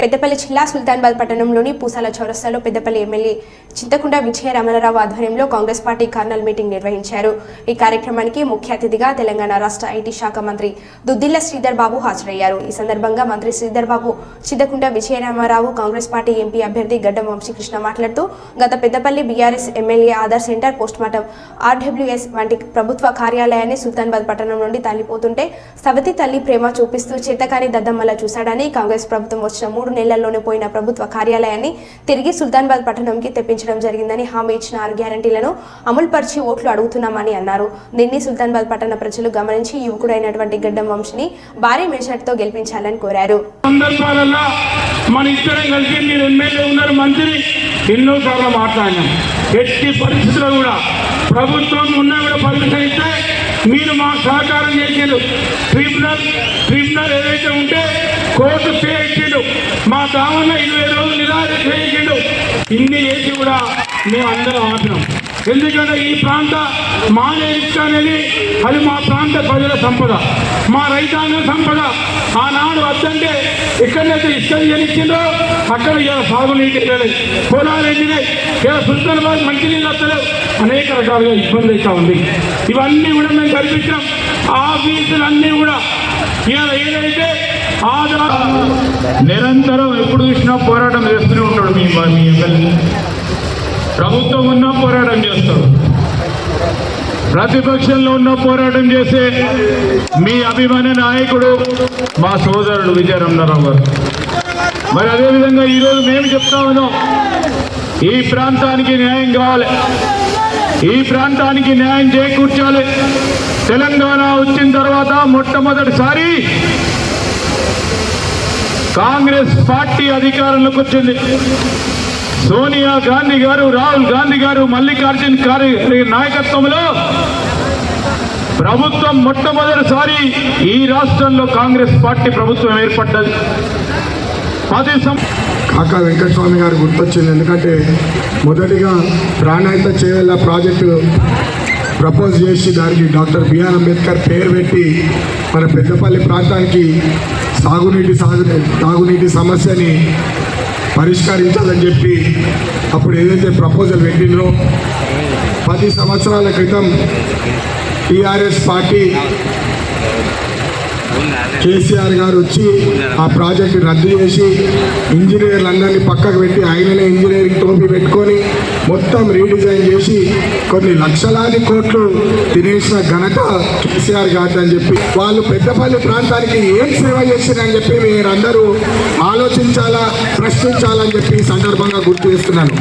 పెద్దపల్లి జిల్లా సుల్తాన్బాద్ పట్టణంలోని పూసాల చౌరస్తాలో పెద్దపల్లి ఎమ్మెల్యే చింతకుండ విజయ రమణరావు ఆధ్వర్యంలో కాంగ్రెస్ పార్టీ కర్నల్ మీటింగ్ నిర్వహించారు. ఈ కార్యక్రమానికి ముఖ్య అతిథిగా తెలంగాణ రాష్ట్ర ఐటీ శాఖ మంత్రి దుద్దిల్ల శ్రీధర్ బాబు హాజరయ్యారు. ఈ సందర్భంగా మంత్రి Sridhar Babu Chintakunta Vijaya Rama Rao Congress party MP అభ్యర్థి గడ్డం వంశీకృష్ణ మాట్లాడుతూ గత Peddapalli BRS MLA Aadhaar center postmortem RWS వంటి ప్రభుత్వ కార్యాలయాన్ని సుల్తాన్బాద్ పట్టణం నుండి తల్లిపోతుంటే సవతి తల్లి ప్రేమ చూపిస్తూ చేతకాని దద్దమ్మలా చూశాడని కాంగ్రెస్ ప్రభుత్వం వచ్చిన మూడు నెలల్లోనే పోయిన ప్రభుత్వ కార్యాలయాన్ని తిరిగి సుల్తాన్బాద్ పట్టణంకి తెప్పించడం జరిగిందని హామీ ఇచ్చిన ఆరు గ్యారంటీలను అమలుపరిచి ఓట్లు అడుగుతున్నామని అన్నారు. దీన్ని సుల్తాన్బాద్ పట్టణ ప్రజలు గమనించి యువకుడైనటువంటి గడ్డం వంశీని భారీ మెజార్టీతో గెలిపించాలని కోరారు. మన ఇద్దరం కలిసి మీరు ఎమ్మెల్యే ఉన్నారు మంత్రి. ఎన్నోసార్లు మాట్లాడినాం. ఎట్టి పరిస్థితుల్లో కూడా ప్రభుత్వం ఉన్నా కూడా పర్మిషన్ ఇస్తే మీరు మాకు సహకారం చేసారు ట్రిబ్యునల్ ట్రిబ్యునల్ ఏదైతే ఉంటే కోర్టు స్టే ఇన్ని చేసి కూడా మేము అందరం ఆపినాం. ఎందుకంటే ఈ ప్రాంత మానేరిక అనేది అది మా ప్రాంత ప్రజల సంపద. మా రైతాంగ సంపద. ఆనాడు వద్దంటే ఎక్కడైతే ఇష్టం జనిచ్చిందో అక్కడ ఇలా సాగునీటి లేదు పొలాలు ఎండినాయి. ఇలా సుల్తానాబాద్ మంచినీళ్ళు వస్తలేవు. అనేక రకాలుగా ఇబ్బంది అవుతా ఉంది. ఇవన్నీ కూడా మేము కల్పించాం ఆఫీసులన్నీ కూడా ఇలా ఏదైతే నిరంతరం ఎప్పుడు చూసినా పోరాటం చేస్తూనే ఉంటాడు మీ మీ ఎమ్మెల్యే. ప్రభుత్వం ఉన్నా పోరాటం చేస్తాడు. ప్రతిపక్షంలో ఉన్న పోరాటం చేసే మీ అభిమాన నాయకుడు మా సోదరుడు విజయరమణారావు గారు. మరి అదేవిధంగా ఈరోజు మేము చెప్తా ఉన్నాం ఈ ప్రాంతానికి న్యాయం కావాలి. ఈ ప్రాంతానికి న్యాయం చేకూర్చాలి. తెలంగాణ వచ్చిన తర్వాత మొట్టమొదటిసారి కాంగ్రెస్ పార్టీ అధికారంలోకి వచ్చింది. సోనియా గాంధీ గారు రాహుల్ గాంధీ గారు మల్లికార్జున్ ఖార్గే నాయకత్వంలో ప్రభుత్వం మొట్టమొదటిసారి ఈ రాష్ట్రంలో కాంగ్రెస్ పార్టీ ప్రభుత్వం ఏర్పడ్డది. పది కాకా వెంకటస్వామి గారు గుర్తొచ్చింది. ఎందుకంటే మొదటిగా ప్రాణాయిత చేయాల ప్రాజెక్టు ప్రపోజ్ చేసి దానికి డాక్టర్ బిఆర్ అంబేద్కర్ పేరు పెట్టి మన పెద్దపల్లి ప్రాంతానికి సాగునీటి సాగు తాగునీటి సమస్యని పరిష్కరించాలని చెప్పి అప్పుడు ఏదైతే ప్రపోజల్ పెట్టిండ్రో పది సంవత్సరాల క్రితం టీఆర్ఎస్ పార్టీ కేసీఆర్ గారు వచ్చి ఆ ప్రాజెక్ట్ రద్దు చేసి ఇంజనీర్లందరినీ పక్కకు పెట్టి ఆయననే ఇంజనీరింగ్ టోపీ పెట్టుకొని మొత్తం రీడిజైన్ చేసి కొన్ని లక్షలాది కోట్లు తినేసిన ఘనత కేసీఆర్ గారు అని చెప్పి వాళ్ళు పెద్దపల్లి ప్రాంతానికి ఏం సేవ చేసిరని చెప్పి మీరందరూ ఆలోచించాలా ప్రశ్నించాలని చెప్పి ఈ సందర్భంగా గుర్తు చేస్తున్నాను.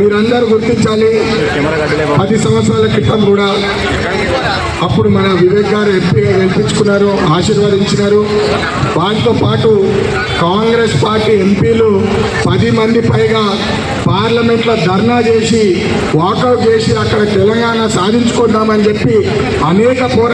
మీరందరూ గుర్తించాలి. పది సంవత్సరాల క్రితం కూడా అప్పుడు మన వివేక్ గారు ఎంపీగా గెలిపించుకున్నారు ఆశీర్వదించినారు. వాటితో పాటు కాంగ్రెస్ పార్టీ ఎంపీలు పది మంది పైగా పార్లమెంట్లో ధర్నా చేసి వాకౌట్ చేసి అక్కడ తెలంగాణ సాధించుకుందామని చెప్పి అనేక పోరా